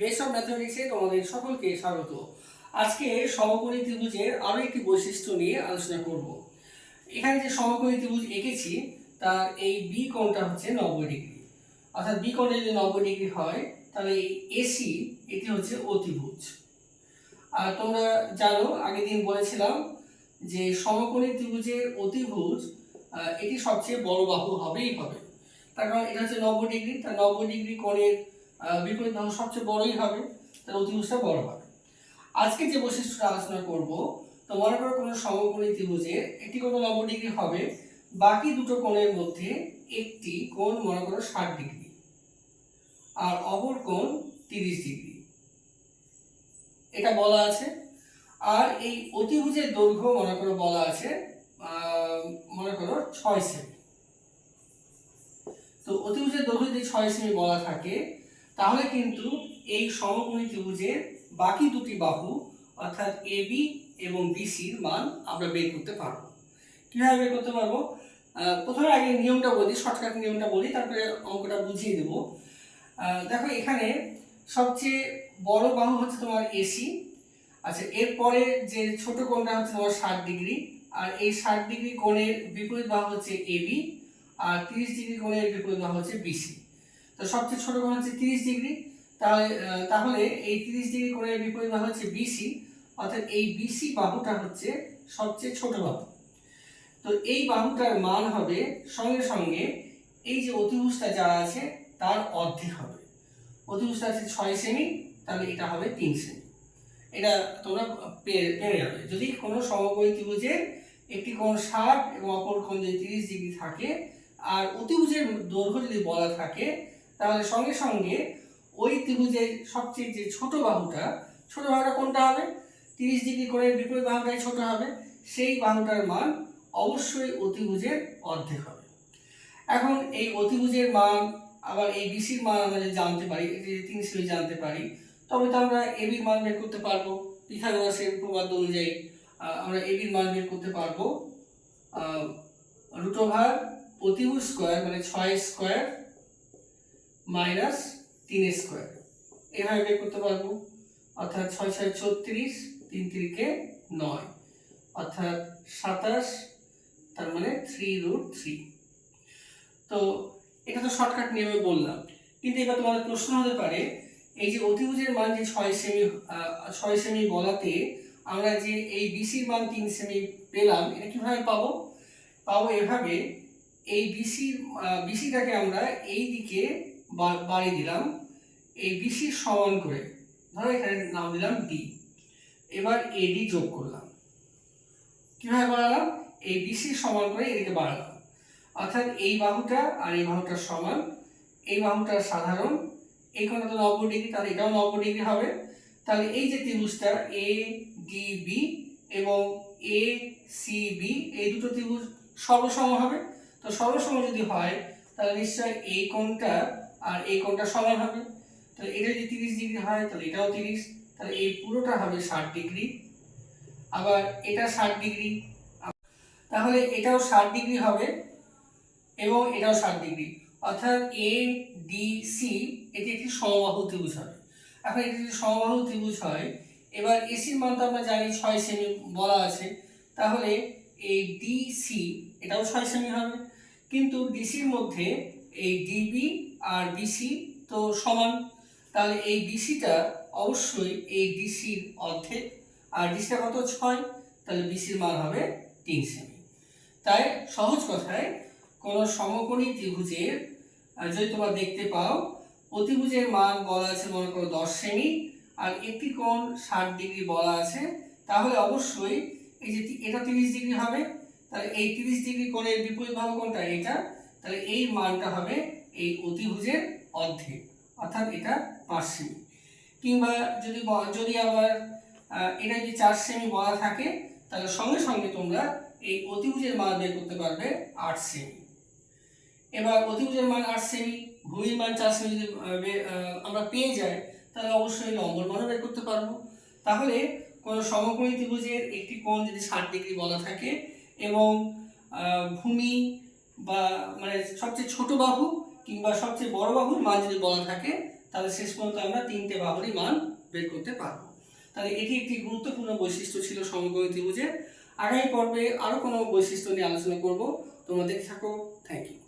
Base of ম্যাথমেটিক্সে তোমাদের সকলকে স্বাগত। আজকে সমকোণী ত্রিভুজের আরও একটি বৈশিষ্ট্য নিয়ে আলোচনা করব। এখানে যে সমকোণী ত্রিভুজ এঁকেছি, তার এই বি কোণটা হচ্ছে নব্বই ডিগ্রি। অর্থাৎ বি কোণটা যদি নব্বই ডিগ্রি হয়, তাহলে এই এসি এটি হচ্ছে অতিভুজ আর তোমরা জানো, আগের দিন বলেছিলাম যে সমকোণী ত্রিভুজের অতিভুজ এটি সবচেয়ে বড় বাহু হবেই হবে। তার কারণ এটা হচ্ছে নব্বই ডিগ্রি, তার নব্বই ডিগ্রি কোণের বিপরীত বাহু সবচেয়ে বড়ই হবে তার অতিভুজটা বড় হবে। আজকে যে বৈশিষ্ট্যটা আলোচনা করব, তো মনে করো কোনো সমকোণী ত্রিভুজের একটি কোণ নব্বই ডিগ্রি হবে, বাকি দুটো কোণের মধ্যে একটি কোণ মনে করো ষাট ডিগ্রি, আর অপর কোণ তিরিশ ডিগ্রি। এটা বলা আছে। আর এই অতিভুজের দৈর্ঘ্য মনে করো বলা আছে মনে করো ছয় সেমি। তো অতিভুজের দৈর্ঘ্য যদি ছয় সেমি বলা থাকে তাহলে কিন্তু এই সমকোণী ত্রিভুজের বাকি দুটি বাহু, অর্থাৎ এবি এবং বিসির মান আমরা বের করতে পারব। কীভাবে বের করতে পারব? প্রথমে আগে নিয়মটা বলি শর্টকাট নিয়মটা বলি, তারপরে অঙ্কটা বুঝিয়ে দেবো। দেখো এখানে সবচেয়ে বড় বাহু হচ্ছে তোমার এসি আচ্ছা এরপরে যে ছোট কোণটা হচ্ছে তোমার ষাট ডিগ্রি, আর এই ষাট ডিগ্রি কোণের বিপরীত বাহু হচ্ছে এবি আর তিরিশ ডিগ্রি কোণের বিপরীত বাহু হচ্ছে বিসি তো সবচেয়ে ছোট কোণ হচ্ছে তিরিশ ডিগ্রি। তাহলে তাহলে এই তিরিশ ডিগ্রি কোণের বিপরীত বাহু হচ্ছে বিসি অর্থাৎ এই বিসি বাহুটা হচ্ছে সবচেয়ে ছোট বাহু। তো এই বাহুটার মান হবে সঙ্গে সঙ্গে এই যে অতিভুজটা যা আছে, তার অর্ধেক হবে। অতিভুজটা আছে ছয় সেমি, তাহলে এটা হবে তিন সেমি। এটা তোমরা পেয়ে পেয়ে যাবে। যদি কোনো সমকোণী ত্রিভুজের একটি কোণ ষাট এবং অপর কোণ যদি তিরিশ ডিগ্রি থাকে, আর অতিভুজের দৈর্ঘ্য যদি বলা থাকে তাহলে সঙ্গে সঙ্গে ওই ত্রিভুজের সবচেয়ে যে ছোট বাহুটা ছোট বাহুটা কোনটা হবে? তিরিশ ডিগ্রি করে বিপরীত বাহুটাই ছোট হবে। সেই বাহুটার মান অবশ্যই অতিভুজের অর্ধেক হবে। এখন এই অতিভুজের মান, আবার এই বিসির মান আমরা যদি জানতে পারি তিন সিও জানতে পারি, তবে তো আমরা এবির মান বের করতে পারব। পিথাগোরাসের প্রবাদ অনুযায়ী আমরা এবির মান বের করতে পারব রুট ওভার অতিভুজ স্কোয়ার মানে ছয় স্কোয়ার মাইনাস তিন স্কোয়ার। এভাবে বের করতে পারব। অর্থাৎ ছয় ছয় ছত্রিশ, তিন তিরিকে নয়। অর্থাৎ সাতাশ, তার মানে থ্রি রুট থ্রি তো এটা তো শর্টকাট নিয়মে বললাম। কিন্তু এবার তোমাদের প্রশ্ন হতে পারে, এই যে অতিভুজের মান যে ছয় সেমি ছয় সেমি বলাতে আমরা যে এই বিসির মান তিন সেমি পেলাম, এটা কীভাবে পাবো? পাবো এভাবে, এই বিসির বিসিটাকে আমরা এই দিকে বাড়িয়ে দিলাম, এই বিসির সমান করে, ধরো এখানে নাম দিলাম ডি এবার এডি যোগ করলাম। কীভাবে বাড়ালাম? এই বিসির সমান করে এদিকে বাড়ালাম। অর্থাৎ এই বাহুটা আর এই বাহুটার সমান, এই বাহুটার সাধারণ, এই কোণটা তো নব্বই ডিগ্রি, তাহলে এটাও নব্বই ডিগ্রি হবে। তাহলে এই যে ত্রিভুজটা এ ডি বি এবং এ সি বি এই দুটো ত্রিভুজ সর্বসম হবে। তো সর্বসম যদি হয়, তাহলে নিশ্চয় এই কোণটা আর এই কোণটা সমান হবে? তাহলে এটা যদি তিরিশ ডিগ্রি হয়, তাহলে এটাও তিরিশ। তাহলে এই পুরোটা হবে ষাট ডিগ্রি আবার এটা ষাট ডিগ্রি তাহলে এটাও ষাট ডিগ্রি হবে এবং এটাও ষাট ডিগ্রি অর্থাৎ এ ডি সি এটি একটি সমবাহু ত্রিভুজ হবে। এখন এটি যদি সমবাহু ত্রিভুজ হয়, এবার এসির মান তো আমরা জানি ছয় সেমি বলা আছে। তাহলে এই ডিসি এটাও ছয় সেমি হবে। কিন্তু ডিসির মধ্যে এই ডিবি আর বিসি তো সমান। তাহলে এই বিসিটা অবশ্যই এই ডিসির অর্ধেক। আর ডিসিটা কত? ছয়। তাহলে বিসির মান হবে তিন সেমি। তাই সহজ কথায় কোনো সমকোণী ত্রিভুজের যদি তোমরা দেখতে পাও, অতিভুজের মান বলা আছে মনে করো দশ সেমি, আর একটি কোণ ষাট ডিগ্রি বলা আছে, তাহলে অবশ্যই এই যে এটা তিরিশ ডিগ্রি হবে। তাহলে এই তিরিশ ডিগ্রি কোণের বিপরীত ভাগ কোণটা, এটা তাহলে এই মানটা হবে এই অতিভুজের অর্ধেক, অর্থাৎ এটা পাঁচ সেমি কিংবা যদি যদি আবার এটা যদি চার সেমি বলা থাকে, তাহলে সঙ্গে সঙ্গে তোমরা এই অতিভুজের মান বের করতে পারবে আট সেমি এবার অতিভুজের মান আট সেমি ভূমির মান চার সেমি যদি আমরা পেয়ে যাই, তাহলে অবশ্যই লম্বর মানও বের করতে পারব। তাহলে কোনো সমকোণী ত্রিভুজের একটি কোণ যদি ষাট ডিগ্রি বলা থাকে এবং ভূমি বা মানে সবচেয়ে ছোট বাহু কিংবা সবচেয়ে বড় বাহুর মান যদি বলা থাকে, তাহলে শেষ পর্যন্ত আমরা তিনটে বাহুরই মান বের করতে পারব। তাহলে এটি একটি গুরুত্বপূর্ণ বৈশিষ্ট্য ছিল সমগ্র ত্রিভুজের। আগামী পর্বে আরও কোনো বৈশিষ্ট্য নিয়ে আলোচনা করব। তোমাদের থাকো। Thank you